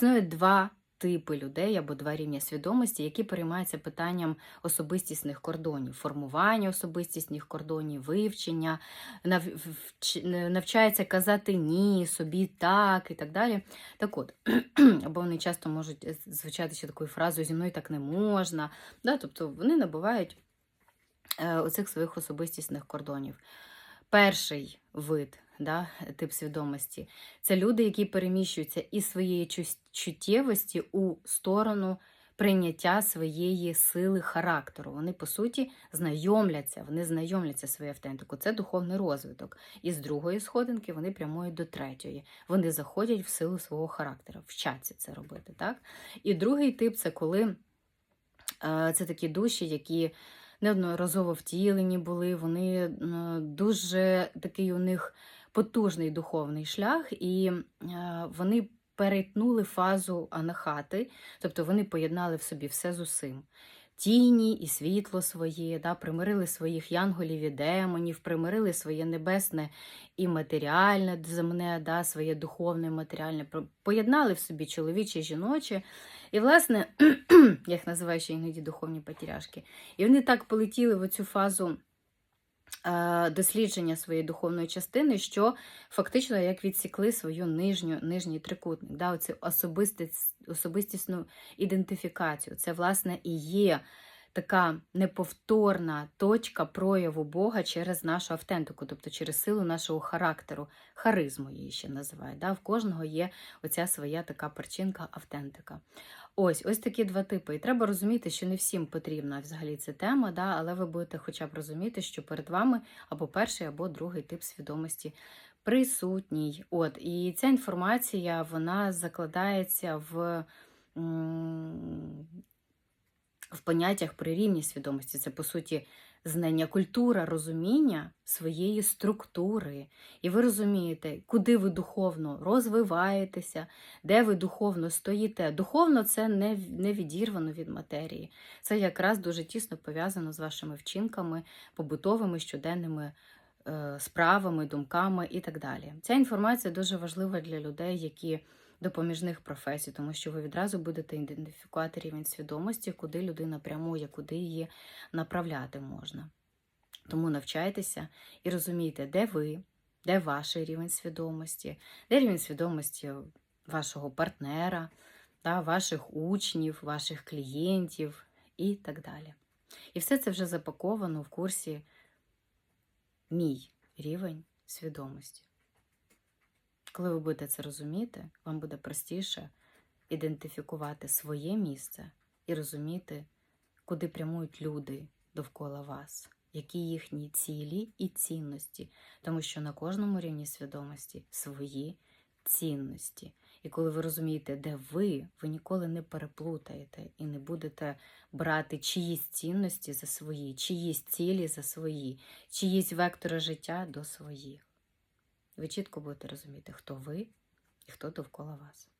Існує два типи людей або два рівня свідомості, які переймаються питанням особистісних кордонів, формування особистісних кордонів, вивчення, нав- навчається казати ні, собі так і так далі. Так от, або вони часто можуть е, звучати ще такою фразою зі мною так не можна. Да? Тобто вони набувають е, оцих своїх особистісних кордонів. Перший вид, да, тип свідомості це люди, які переміщуються із своєї чуттєвості у сторону прийняття своєї сили характеру. Вони, по суті, знайомляться, вони знайомляться своєю автентикою. Це духовний розвиток. І з другої сходинки вони прямують до третьої. Вони заходять в силу свого характеру, вчаться це робити. Так? І другий тип це коли е, це такі душі, які неодноразово втілені були, вони е, дуже такий у них потужний духовний шлях, і е, вони перетнули фазу анахати, тобто вони поєднали в собі все з усім. Тіні і світло своє, да, примирили своїх янголів і демонів, примирили своє небесне і матеріальне земне, да, своє духовне і матеріальне, поєднали в собі чоловіче і жіноче. І, власне, я їх називаю ще іноді духовні потеряшки. І вони так полетіли в цю фазу дослідження своєї духовної частини, що фактично як відсікли свою нижню, нижній трикутник, да, оцю особистісну ідентифікацію. Це, власне, і є така неповторна точка прояву Бога через нашу автентику, тобто через силу нашого характеру, харизму її ще називають. Да? В кожного є оця своя така перчинка автентика. Ось, ось такі два типи. І треба розуміти, що не всім потрібна взагалі ця тема, да? але ви будете хоча б розуміти, що перед вами або перший, або другий тип свідомості присутній. От, і ця інформація вона закладається в. В поняттях про рівні свідомості це по суті знання, культура, розуміння своєї структури. І ви розумієте, куди ви духовно розвиваєтеся, де ви духовно стоїте. Духовно це не, не відірвано від матерії. Це якраз дуже тісно пов'язано з вашими вчинками, побутовими, щоденними е, справами, думками і так далі. Ця інформація дуже важлива для людей, які допоміжних професій, тому що ви відразу будете ідентифікувати рівень свідомості, куди людина прямує, куди її направляти можна. Тому навчайтеся і розумійте, де ви, де ваш рівень свідомості, де рівень свідомості вашого партнера, та, ваших учнів, ваших клієнтів і так далі. І все це вже запаковано в курсі Мій рівень свідомості. Коли ви будете це розуміти, вам буде простіше ідентифікувати своє місце і розуміти, куди прямують люди довкола вас, які їхні цілі і цінності, тому що на кожному рівні свідомості свої цінності. І коли ви розумієте, де ви, ви ніколи не переплутаєте і не будете брати чиїсь цінності за свої, чиїсь цілі за свої, чиїсь вектори життя до своїх. Ви чітко будете розуміти, хто ви і хто довкола вас.